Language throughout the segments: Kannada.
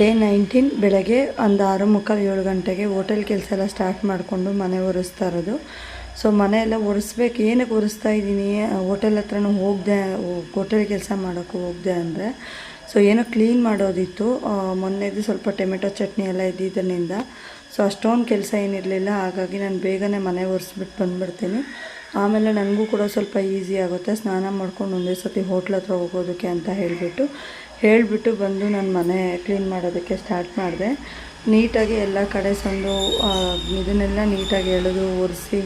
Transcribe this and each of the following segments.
ಡೇ ನೈನ್ಟೀನ್ ಬೆಳಗ್ಗೆ ಒಂದು ಆರು ಮುಕ್ಕಾಲು ಏಳು ಗಂಟೆಗೆ ಹೋಟೆಲ್ ಕೆಲಸ ಎಲ್ಲ ಸ್ಟಾರ್ಟ್ ಮಾಡಿಕೊಂಡು ಮನೆ ಒರೆಸ್ತಾ ಇರೋದು. ಸೊ ಮನೆ ಎಲ್ಲ ಒರೆಸ್ಬೇಕು. ಏನಕ್ಕೆ ಒರೆಸ್ತಾ ಇದ್ದೀನಿ? ಹೋಟೆಲ್ ಹತ್ರನೂ ಹೋಗದೆ, ಹೋಟೆಲ್ ಕೆಲಸ ಮಾಡೋಕ್ಕೆ ಹೋಗದೆ ಅಂದರೆ. ಸೊ ಏನೋ ಕ್ಲೀನ್ ಮಾಡೋದಿತ್ತು. ಮೊನ್ನೆದು ಸ್ವಲ್ಪ ಟೊಮೆಟೊ ಚಟ್ನಿ ಎಲ್ಲ ಇದ್ದಿದ್ದರಿಂದ. ಸೊ ಅಷ್ಟೊಂದು ಕೆಲಸ ಏನಿರಲಿಲ್ಲ. ಹಾಗಾಗಿ ನಾನು ಬೇಗನೆ ಮನೆ ಒರೆಸ್ಬಿಟ್ಟು ಬಂದುಬಿಡ್ತೀನಿ. ಆಮೇಲೆ ನನಗೂ ಕೂಡ ಸ್ವಲ್ಪ ಈಸಿ ಆಗುತ್ತೆ. ಸ್ನಾನ ಮಾಡ್ಕೊಂಡು ಒಂದೇ ಸತಿ ಹೋಟ್ಲ್ ಹತ್ರ ಹೋಗೋದಕ್ಕೆ ಅಂತ ಹೇಳಿಬಿಟ್ಟು ಹೇಳಿಬಿಟ್ಟು ಬಂದು ನಾನು ಮನೆ ಕ್ಲೀನ್ ಮಾಡೋದಕ್ಕೆ ಸ್ಟಾರ್ಟ್ ಮಾಡಿದೆ. ನೀಟಾಗಿ ಎಲ್ಲ ಕಡೆ ಸಂದು ಇದನ್ನೆಲ್ಲ ನೀಟಾಗಿ ಎಳೆದು ಒರೆಸಿ,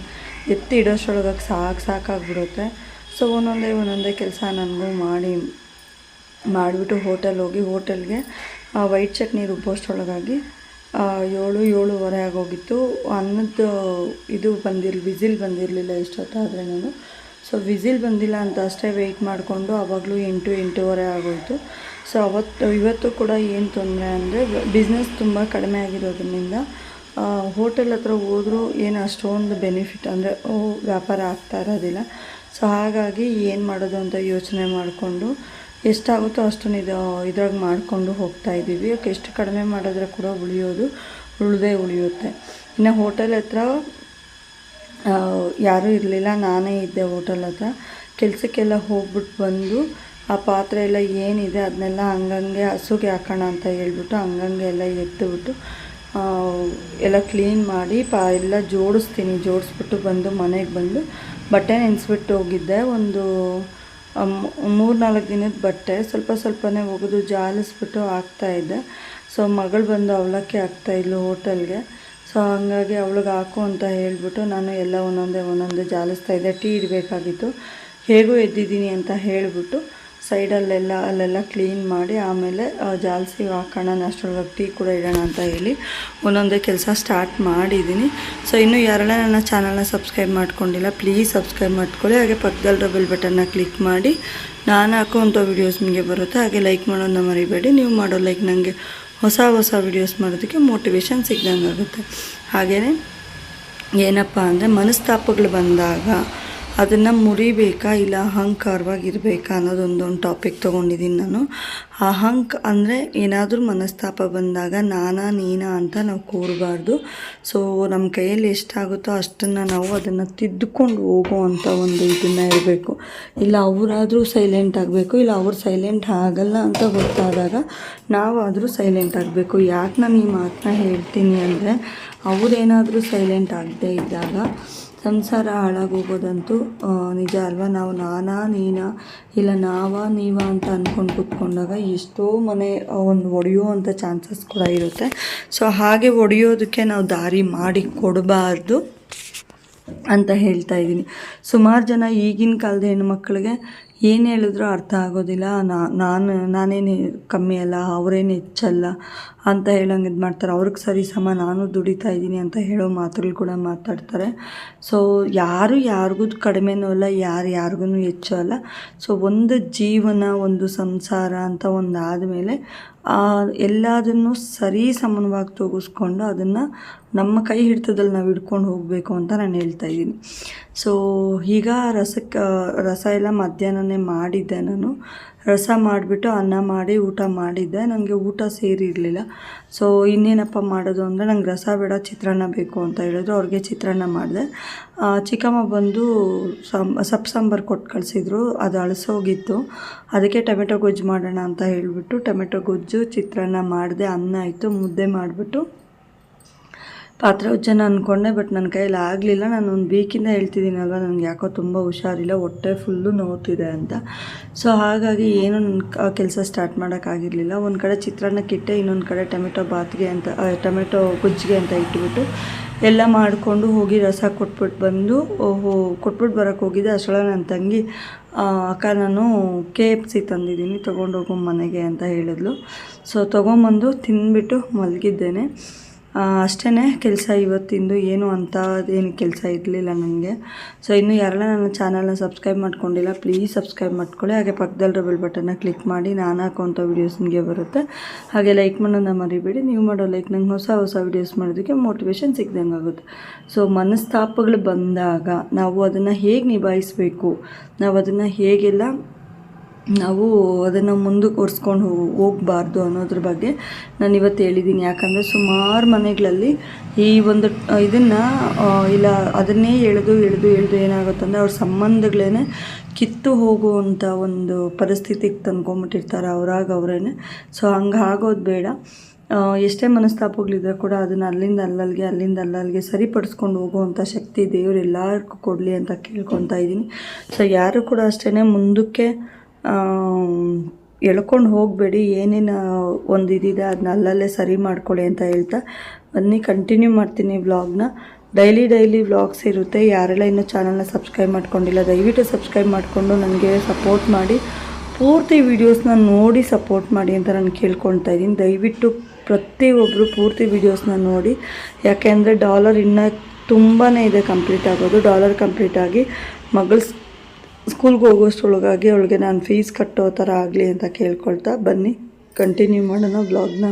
ಎತ್ತಿ ಇಡೋಷ್ಟರೊಳಗೆ ಸಾಕು ಸಾಕಾಗ್ಬಿಡುತ್ತೆ. ಸೊ ಒಂದೊಂದೇ ಒಂದೊಂದೇ ಕೆಲಸ ನನಗೂ ಮಾಡಿ, ಮಾಡಿಬಿಟ್ಟು ಹೋಟೆಲ್ ಹೋಗಿ ಹೋಟೆಲ್ಗೆ ವೈಟ್ ಚಟ್ನಿ ರುಬ್ಬೋಷ್ಟೊಳಗಾಗಿ ಏಳು, ಏಳುವರೆ ಆಗೋಗಿತ್ತು. ಅನ್ನದ ಇದು ಬಂದಿರಲಿ ವಿಸಿಲ್ ಬಂದಿರಲಿಲ್ಲ ಇಷ್ಟೊತ್ತಾದರೆ ನಾನು ಸೊ ವಿಸಿಲ್ ಬಂದಿಲ್ಲ ಅಂತ ಅಷ್ಟೇ ವೆಯ್ಟ್ ಮಾಡಿಕೊಂಡು ಆವಾಗಲೂ ಎಂಟು, ಎಂಟೂವರೆ ಆಗೋಯಿತು. ಸೊ ಅವತ್ತು, ಇವತ್ತು ಕೂಡ ಏನು ತೊಂದರೆ ಅಂದರೆ ಬಿಸ್ನೆಸ್ ತುಂಬ ಕಡಿಮೆ ಆಗಿರೋದ್ರಿಂದ ಹೋಟೆಲ್ ಹತ್ರ ಹೋದರೂ ಏನು ಅಷ್ಟೊಂದು ಬೆನಿಫಿಟ್ ಅಂದರೆ ವ್ಯಾಪಾರ ಆಗ್ತಾ ಇರೋದಿಲ್ಲ. ಸೊ ಹಾಗಾಗಿ ಏನು ಮಾಡೋದು ಅಂತ ಯೋಚನೆ ಮಾಡಿಕೊಂಡು ಎಷ್ಟಾಗುತ್ತೋ ಅಷ್ಟನ್ನು ಇದು, ಇದ್ರಾಗ ಮಾಡಿಕೊಂಡು ಹೋಗ್ತಾ ಇದ್ದೀವಿ. ಎಷ್ಟು ಕಡಿಮೆ ಮಾಡಿದ್ರೆ ಕೂಡ ಉಳಿಯೋದು, ಉಳಿದೇ ಉಳಿಯುತ್ತೆ. ಇನ್ನು ಹೋಟೆಲ್ ಹತ್ರ ಯಾರೂ ಇರಲಿಲ್ಲ, ನಾನೇ ಇದ್ದೆ ಹೋಟೆಲ್ ಹತ್ರ. ಕೆಲಸಕ್ಕೆಲ್ಲ ಹೋಗ್ಬಿಟ್ಟು ಬಂದು ಆ ಪಾತ್ರೆ ಎಲ್ಲ ಏನಿದೆ ಅದನ್ನೆಲ್ಲ ಹಂಗಂಗೆ ಹಸುಗೆ ಹಾಕೋಣ ಅಂತ ಹೇಳ್ಬಿಟ್ಟು ಹಂಗಂಗೆ ಎಲ್ಲ ಎತ್ತಿಬಿಟ್ಟು ಎಲ್ಲ ಕ್ಲೀನ್ ಮಾಡಿ ಪಾ, ಎಲ್ಲ ಜೋಡಿಸ್ತೀನಿ. ಜೋಡಿಸ್ಬಿಟ್ಟು ಬಂದು ಮನೆಗೆ ಬಂದು ಬಟ್ಟೆ ನೆನೆಸ್ಬಿಟ್ಟು ಹೋಗಿದ್ದೆ. ಒಂದು ಮೂರು ನಾಲ್ಕು ದಿನದ ಬಟ್ಟೆ, ಸ್ವಲ್ಪ ಸ್ವಲ್ಪನೇ ಒಗೆದು ಜಾಲಿಸ್ಬಿಟ್ಟು ಹಾಕ್ತಾಯಿದ್ದೆ ಸೊ ಮಗಳು ಬಂದು ಅವಲಕ್ಕಿ ಹಾಕ್ತಾಯಿದ್ಲು ಹೋಟೆಲ್ಗೆ. ಸೊ ಹಂಗಾಗಿ ಅವಳಿಗೆ ಹಾಕು ಅಂತ ಹೇಳಿಬಿಟ್ಟು ನಾನು ಎಲ್ಲ ಒಂದೊಂದೇ ಒಂದೊಂದು ಜಾಲಿಸ್ತಾ ಇದ್ದೆ. ಟೀ ಇಡಬೇಕಾಗಿತ್ತು. ಹೇಗೂ ಎದ್ದಿದ್ದೀನಿ ಅಂತ ಹೇಳಿಬಿಟ್ಟು ಸೈಡಲ್ಲೆಲ್ಲ, ಅಲ್ಲೆಲ್ಲ ಕ್ಲೀನ್ ಮಾಡಿ ಆಮೇಲೆ ಜಾಲಿಸಿ ಹಾಕೋಣ ಅಷ್ಟರೊಳಗೆ ಟೀ ಕೂಡ ಇಡೋಣ ಅಂತ ಹೇಳಿ ಒಂದೊಂದೇ ಕೆಲಸ ಸ್ಟಾರ್ಟ್ ಮಾಡಿದ್ದೀನಿ. ಸೊ ಇನ್ನೂ ಯಾರೆಲ್ಲ ನನ್ನ ಚಾನಲ್ನ ಸಬ್ಸ್ಕ್ರೈಬ್ ಮಾಡ್ಕೊಂಡಿಲ್ಲ, ಪ್ಲೀಸ್ ಸಬ್ಸ್ಕ್ರೈಬ್ ಮಾಡ್ಕೊಳ್ಳಿ. ಹಾಗೆ ಪಕ್ಕದಲ್ಲಿರೋ ಬೆಲ್ ಬಟನ್ನ ಕ್ಲಿಕ್ ಮಾಡಿ ನಾನು ಹಾಕುವಂಥ ವೀಡಿಯೋಸ್ ನಿಮಗೆ ಬರುತ್ತೆ. ಹಾಗೆ ಲೈಕ್ ಮಾಡೋದನ್ನ ಮರಿಬೇಡಿ. ನೀವು ಮಾಡೋ ಲೈಕ್ ನನಗೆ ಹೊಸ ಹೊಸ ವೀಡಿಯೋಸ್ ಮಾಡೋದಕ್ಕೆ ಮೋಟಿವೇಶನ್ ಸಿಗ್ದಂಗೆ ಆಗುತ್ತೆ ಹಾಗೆಯೇ ಏನಪ್ಪ ಅಂದರೆ ಮನಸ್ತಾಪಗಳು ಬಂದಾಗ ಅದನ್ನು ಮುರಿಬೇಕಾ ಇಲ್ಲ ಅಹಂಕಾರವಾಗಿರಬೇಕಾ ಅನ್ನೋದೊಂದೊಂದು ಟಾಪಿಕ್ ತೊಗೊಂಡಿದ್ದೀನಿ ನಾನು. ಅಹಂಕ ಅಂದರೆ ಏನಾದರೂ ಮನಸ್ತಾಪ ಬಂದಾಗ ನಾನಾ ನೀನಾ ಅಂತ ನಾವು ಕೂರಬಾರ್ದು. ಸೊ ನಮ್ಮ ಕೈಯಲ್ಲಿ ಎಷ್ಟಾಗುತ್ತೋ ಅಷ್ಟನ್ನು ನಾವು ಅದನ್ನು ತಿದ್ದುಕೊಂಡು ಹೋಗೋ ಅಂತ ಒಂದು ಇದನ್ನು ಇರಬೇಕು. ಇಲ್ಲ ಅವರಾದರೂ ಸೈಲೆಂಟ್ ಆಗಬೇಕು, ಇಲ್ಲ ಅವ್ರು ಸೈಲೆಂಟ್ ಆಗಲ್ಲ ಅಂತ ಗೊತ್ತಾದಾಗ ನಾವಾದರೂ ಸೈಲೆಂಟ್ ಆಗಬೇಕು. ಯಾಕೆ ನಾನು ಈ ಮಾತನ್ನ ಹೇಳ್ತೀನಿ ಅಂದರೆ, ಅವರೇನಾದರೂ ಸೈಲೆಂಟ್ ಆಗದೇ ಇದ್ದಾಗ ಸಂಸಾರ ಹಾಳಾಗೋಗೋದಂತೂ ನಿಜ ಅಲ್ವಾ? ನಾವು ನಾನಾ ನೀನಾ, ಇಲ್ಲ ನಾವ ನೀವ ಅಂತ ಅಂದ್ಕೊಂಡು ಕೂತ್ಕೊಂಡಾಗ ಎಷ್ಟೋ ಮನೆ ಒಂದು ಒಡೆಯುವಂಥ ಚಾನ್ಸಸ್ ಕೂಡ ಇರುತ್ತೆ. ಸೊ ಹಾಗೆ ಒಡೆಯೋದಕ್ಕೆ ನಾವು ದಾರಿ ಮಾಡಿ ಕೊಡಬಾರ್ದು. ಅಂತ ಹೇಳ್ತಾ ಇದ್ದೀನಿ. ಸುಮಾರು ಜನ ಈಗಿನ ಕಾಲದ ಹೆಣ್ಮಕ್ಳಿಗೆ ಏನು ಹೇಳಿದ್ರೂ ಅರ್ಥ ಆಗೋದಿಲ್ಲ. ನಾನು, ನಾನೇನು ಕಮ್ಮಿ ಅಲ್ಲ, ಅವರೇನು ಹೆಚ್ಚಲ್ಲ ಅಂತ ಹೇಳೋಂಗೆ ಇದು ಮಾಡ್ತಾರೆ. ಅವ್ರಿಗೆ ಸರಿ ಸಮ, ನಾನು ದುಡಿತಾ ಇದ್ದೀನಿ ಅಂತ ಹೇಳೋ ಮಾತುಗಳು ಕೂಡ ಮಾತಾಡ್ತಾರೆ. ಸೊ, ಯಾರು ಯಾರಿಗೂ ಕಡಿಮೆನೂ ಅಲ್ಲ, ಯಾರು ಯಾರಿಗೂ ಹೆಚ್ಚು ಅಲ್ಲ. ಸೊ, ಒಂದು ಜೀವನ, ಒಂದು ಸಂಸಾರ ಅಂತ ಒಂದು ಆದಮೇಲೆ ಎಲ್ಲದನ್ನು ಸರಿ ಸಮನವಾಗಿ ತೋಗಿಸ್ಕೊಂಡು ಅದನ್ನು ನಮ್ಮ ಕೈ ಹಿಡಿತದಲ್ಲಿ ನಾವು ಹಿಡ್ಕೊಂಡು ಹೋಗಬೇಕು ಅಂತ ನಾನು ಹೇಳ್ತಾ ಇದ್ದೀನಿ. ಸೊ ಈಗ ರಸಕ್ಕೆ, ರಸ ಎಲ್ಲ ಮಧ್ಯಾಹ್ನನೇ ಮಾಡಿದ್ದೆ ನಾನು. ರಸ ಮಾಡಿಬಿಟ್ಟು ಅನ್ನ ಮಾಡಿ ಊಟ ಮಾಡಿದ್ದೆ. ನನಗೆ ಊಟ ಸೇರಿರಲಿಲ್ಲ. ಸೊ ಇನ್ನೇನಪ್ಪ ಮಾಡೋದು ಅಂದರೆ ನಂಗೆ ರಸ ಬೇಡ, ಚಿತ್ರಾನ್ನ ಬೇಕು ಅಂತ ಹೇಳಿದ್ರು. ಅವ್ರಿಗೆ ಚಿತ್ರಾನ್ನ ಮಾಡಿದೆ. ಚಿಕ್ಕಮ್ಮ ಬಂದು ಸಾಂಬ ಸೊಪ್ಪು ಸಾಂಬಾರು ಕೊಟ್ಟು ಕಳಿಸಿದ್ರು. ಅದು ಅಳಸೋಗಿತ್ತು. ಅದಕ್ಕೆ ಟೊಮೆಟೊ ಗೊಜ್ಜು ಮಾಡೋಣ ಅಂತ ಹೇಳಿಬಿಟ್ಟು ಟೊಮೆಟೊ ಗೊಜ್ಜು, ಚಿತ್ರಾನ್ನ ಮಾಡಿದೆ. ಅನ್ನ ಆಯಿತು, ಮುದ್ದೆ ಮಾಡಿಬಿಟ್ಟು ಪಾತ್ರೆ ಉಜ್ಜನ ಅಂದ್ಕೊಂಡೆ ಬಟ್ ನನ್ನ ಕೈಯಲ್ಲಿ ಆಗಲಿಲ್ಲ. ನಾನು ಒಂದು ವೀಕಿಂದ ಹೇಳ್ತಿದ್ದೀನಲ್ವ, ನನಗೆ ಯಾಕೋ ತುಂಬ ಹುಷಾರಿಲ್ಲ, ಹೊಟ್ಟೆ ಫುಲ್ಲು ನೋವ್ತಿದೆ ಅಂತ. ಸೊ ಹಾಗಾಗಿ ಏನೂ ನನ್ನ ಕೆಲಸ ಸ್ಟಾರ್ಟ್ ಮಾಡೋಕ್ಕಾಗಿರಲಿಲ್ಲ ಒಂದು ಕಡೆ ಚಿತ್ರಾನ್ನಕ್ಕಿಟ್ಟೆ ಇನ್ನೊಂದು ಕಡೆ ಟೊಮೆಟೊ ಬಾತ್ಗೆ ಅಂತ ಟೊಮೆಟೊ ಗುಜ್ಜಿಗೆ ಅಂತ ಇಟ್ಬಿಟ್ಟು ಎಲ್ಲ ಮಾಡಿಕೊಂಡು ಹೋಗಿ ರಸ ಕೊಟ್ಬಿಟ್ಟು ಬಂದು, ಓಹೋ ಕೊಟ್ಬಿಟ್ಟು ಬರೋಕ್ಕೆ ಹೋಗಿದ್ದೆ. ಅಷ್ಟೊಳ ನನ್ನ ತಂಗಿ ಅಕ್ಕ ನಾನು ಕೆ ಎಫ್ ಸಿ ತಂದಿದ್ದೀನಿ ತೊಗೊಂಡೋಗೋ ಮನೆಗೆ ಅಂತ ಹೇಳಿದ್ಲು. ಸೊ ತೊಗೊಂಬಂದು ತಿಂದ್ಬಿಟ್ಟು ಮಲಗಿದ್ದೇನೆ. ಅಷ್ಟೇ ಕೆಲಸ ಇವತ್ತಿಂದು ಏನು ಅಂತ ಏನು ಕೆಲಸ ಇರಲಿಲ್ಲ ನನಗೆ ಸೊ ಇನ್ನು ಯಾರೆಲ್ಲ ನನ್ನ ಚಾನಲ್ನ ಸಬ್ಸ್ಕ್ರೈಬ್ ಮಾಡ್ಕೊಂಡಿಲ್ಲ ಪ್ಲೀಸ್ ಸಬ್ಸ್ಕ್ರೈಬ್ ಮಾಡ್ಕೊಳ್ಳಿ. ಹಾಗೆ ಪಕ್ಕದಲ್ಲಿರೋ ಬೆಲ್ ಬಟನ್ನ ಕ್ಲಿಕ್ ಮಾಡಿ, ನಾನು ಹಾಕುವಂಥ ವೀಡಿಯೋಸ್ ನಿಮಗೆ ಬರುತ್ತೆ. ಹಾಗೆ ಲೈಕ್ ಮಾಡೋದನ್ನ ಮರಿಬೇಡಿ. ನೀವು ಮಾಡೋ ಲೈಕ್ ನಂಗೆ ಹೊಸ ಹೊಸ ವೀಡಿಯೋಸ್ ಮಾಡೋದಕ್ಕೆ ಮೋಟಿವೇಶನ್ ಸಿಗ್ದಂಗೆ ಆಗುತ್ತೆ. ಸೊ ಮನಸ್ತಾಪಗಳು ಬಂದಾಗ ನಾವು ಅದನ್ನು ಹೇಗೆ ನಿಭಾಯಿಸಬೇಕು? ನಾವು ಅದನ್ನು ಹೇಗೆಲ್ಲ ನಾವು ಅದನ್ನು ಮುಂದಕ್ಕೆ ಒರೆಸ್ಕೊಂಡು ಹೋಗಬಾರ್ದು ಅನ್ನೋದ್ರ ಬಗ್ಗೆ ನಾನು ಇವತ್ತು ಹೇಳಿದ್ದೀನಿ. ಯಾಕಂದರೆ ಸುಮಾರು ಮನೆಗಳಲ್ಲಿ ಈ ಒಂದು, ಇದನ್ನು ಇಲ್ಲ, ಅದನ್ನೇ ಎಳೆದು ಎಳೆದು ಎಳೆದು ಏನಾಗುತ್ತಂದರೆ ಅವ್ರ ಸಂಬಂಧಗಳೇ ಕಿತ್ತು ಹೋಗುವಂಥ ಒಂದು ಪರಿಸ್ಥಿತಿಗೆ ತಂದ್ಕೊಂಬಿಟ್ಟಿರ್ತಾರೆ ಅವ್ರಾಗ ಅವರೇನೆ. ಸೊ, ಹಂಗೆ ಆಗೋದು ಬೇಡ. ಎಷ್ಟೇ ಮನಸ್ತಾಪಗಳಿದ್ರೆ ಕೂಡ ಅದನ್ನು ಅಲ್ಲಿಂದ ಅಲ್ಲಲ್ಲಿಗೆ ಅಲ್ಲಿಂದ ಅಲ್ಲಲ್ಲಿಗೆ ಸರಿಪಡಿಸ್ಕೊಂಡು ಹೋಗುವಂಥ ಶಕ್ತಿ ದೇವರು ಎಲ್ಲರಿಗೂ ಕೊಡಲಿ ಅಂತ ಕೇಳ್ಕೊತಾ ಇದ್ದೀನಿ. ಸೊ, ಯಾರು ಕೂಡ ಅಷ್ಟೇ ಮುಂದಕ್ಕೆ ಎಳ್ಕೊಂಡು ಹೋಗಬೇಡಿ, ಏನೇನು ಒಂದು ಇದಿದೆ ಅದನ್ನ ಅಲ್ಲಲ್ಲೇ ಸರಿ ಮಾಡ್ಕೊಳ್ಳಿ ಅಂತ ಹೇಳ್ತಾ ಬನ್ನಿ ಕಂಟಿನ್ಯೂ ಮಾಡ್ತೀನಿ ವ್ಲಾಗ್ನ ಡೈಲಿ ಡೈಲಿ ವ್ಲಾಗ್ಸ್ ಇರುತ್ತೆ. ಯಾರೆಲ್ಲ ಇನ್ನೂ ಚಾನಲ್ನ ಸಬ್ಸ್ಕ್ರೈಬ್ ಮಾಡ್ಕೊಂಡಿಲ್ಲ, ದಯವಿಟ್ಟು ಸಬ್ಸ್ಕ್ರೈಬ್ ಮಾಡಿಕೊಂಡು ನನಗೆ ಸಪೋರ್ಟ್ ಮಾಡಿ. ಪೂರ್ತಿ ವೀಡಿಯೋಸ್ನ ನೋಡಿ ಸಪೋರ್ಟ್ ಮಾಡಿ ಅಂತ ನಾನು ಕೇಳ್ಕೊಳ್ತಾ ಇದ್ದೀನಿ. ದಯವಿಟ್ಟು ಪ್ರತಿಯೊಬ್ಬರು ಪೂರ್ತಿ ವೀಡಿಯೋಸ್ನ ನೋಡಿ. ಯಾಕೆಂದರೆ ಡಾಲರ್ ಇನ್ನೂ ತುಂಬಾ ಇದೆ ಕಂಪ್ಲೀಟ್ ಆಗೋದು. ಡಾಲರ್ ಕಂಪ್ಲೀಟ್ ಆಗಿ ಮಗಳು ಸ್ಕೂಲ್ಗೆ ಹೋಗೋಷ್ಟ್ರೊಳಗಾಗಿ ಅವಳಿಗೆ ನಾನು ಫೀಸ್ ಕಟ್ಟೋ ಥರ ಆಗಲಿ ಅಂತ ಕೇಳ್ಕೊಳ್ತಾ ಬನ್ನಿ. ಕಂಟಿನ್ಯೂ ಮಾಡೋಣ ಬ್ಲಾಗ್ನ